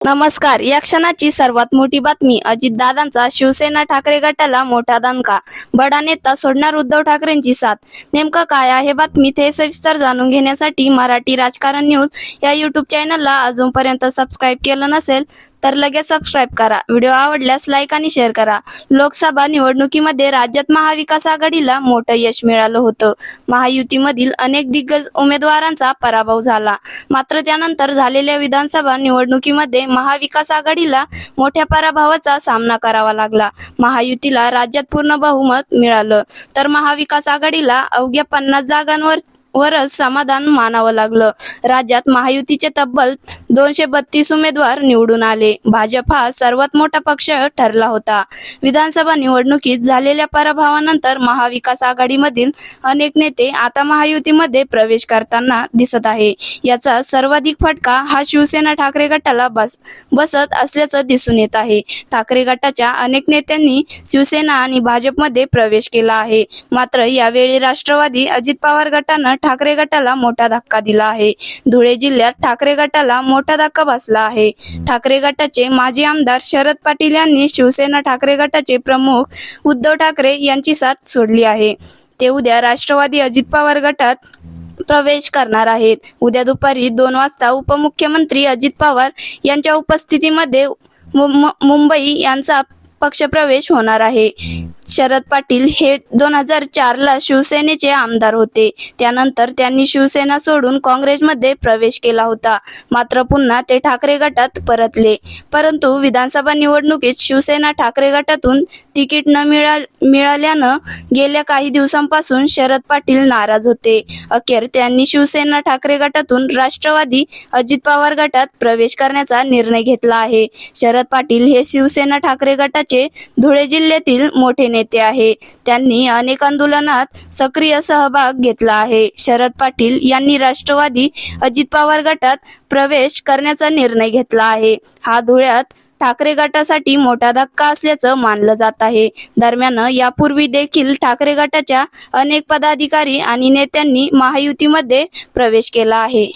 नमस्कार या क्षणाची सर्वात मोठी बातमी अजितदादांचा शिवसेना ठाकरे गटाला मोठा दणका. बडा नेता सोडणार उद्धव ठाकरेंची साथ. नेमकं काय आहे बातमी ते सविस्तर जाणून घेण्यासाठी मराठी राजकारण न्यूज या युट्यूब चॅनलला अजूनपर्यंत सबस्क्राईब केलं नसेल तर लगेच सबस्क्राईब करा. व्हिडिओ आवडल्यास लाईक आणि शेअर करा. लोकसभा निवडणुकीमध्ये राज्यात महाविकास आघाडीला मोठं यश मिळालं होतं. महायुतीमधील अनेक दिग्गज उमेदवारांचा पराभव झाला. मात्र त्यानंतर झालेल्या विधानसभा निवडणुकीमध्ये महाविकास आघाडीला मोठ्या पराभवाचा सामना करावा लागला. महायुतीला राज्यात पूर्ण बहुमत मिळालं. तर महाविकास आघाडीला अवघ्या पन्नास जागांवर वरच समाधान मानावं लागलं. राज्यात महायुतीचे तब्बल दोनशे बत्तीस उमेदवार निवडून आले. भाजप हा सर्वात मोठा पक्ष ठरला होता. विधानसभा निवडणुकीत झालेल्या पराभवानंतर महाविकास आघाडीमधील अनेक नेते आता महायुतीमध्ये प्रवेश करताना दिसत आहे. याचा सर्वाधिक फटका हा शिवसेना ठाकरे गटाला बस बसत असल्याचं दिसून येत आहे. ठाकरे गटाच्या अनेक नेत्यांनी शिवसेना आणि भाजपमध्ये प्रवेश केला आहे. मात्र यावेळी राष्ट्रवादी अजित पवार गटानं ठाकरे गटाला मोठा धक्का दिला आहे. धुळे जिल्ह्यात ठाकरे गटाला मोठा धक्का बसला आहे. ठाकरे गटाचे माजी आमदार शरद पाटील यांनी शिवसेना ठाकरे गटाचे प्रमुख उद्धव ठाकरे यांची साथ सोडली आहे. ते उद्या राष्ट्रवादी अजित पवार गटात प्रवेश करणार आहेत. उद्या दुपारी दोन वाजता उपमुख्यमंत्री अजित पवार यांच्या उपस्थितीमध्ये मुंबई यांचा पक्षप्रवेश होणार आहे. शरद पाटील हे दोन हजार चार ला शिवसेनेचे आमदार होते. त्यानंतर त्यांनी शिवसेना सोडून काँग्रेसमध्ये प्रवेश केला होता. मात्र पुन्हा ते ठाकरे गटात परतले. परंतु विधानसभा निवडणुकीत शिवसेना ठाकरे गटातून तिकीट न मिळा मिळाल्यानं गेल्या काही दिवसांपासून शरद पाटील नाराज होते. अखेर त्यांनी शिवसेना ठाकरे गटातून राष्ट्रवादी अजित पवार गटात प्रवेश करण्याचा निर्णय घेतला आहे. शरद पाटील हे शिवसेना ठाकरे गटाचे धुळे जिल्ह्यातील मोठे नेते आहे. त्यांनी अनेक आंदोलनात सक्रिय सहभाग घेतला आहे. शरद पाटील यांनी राष्ट्रवादी अजित पवार गटात प्रवेश करण्याचा निर्णय घेतला आहे. हा धुळ्यात ठाकरे गटासाठी मोठा धक्का असल्याचं मानलं जात आहे. दरम्यान यापूर्वी देखील ठाकरे गटाच्या अनेक पदाधिकारी आणि नेत्यांनी महायुतीमध्ये प्रवेश केला आहे.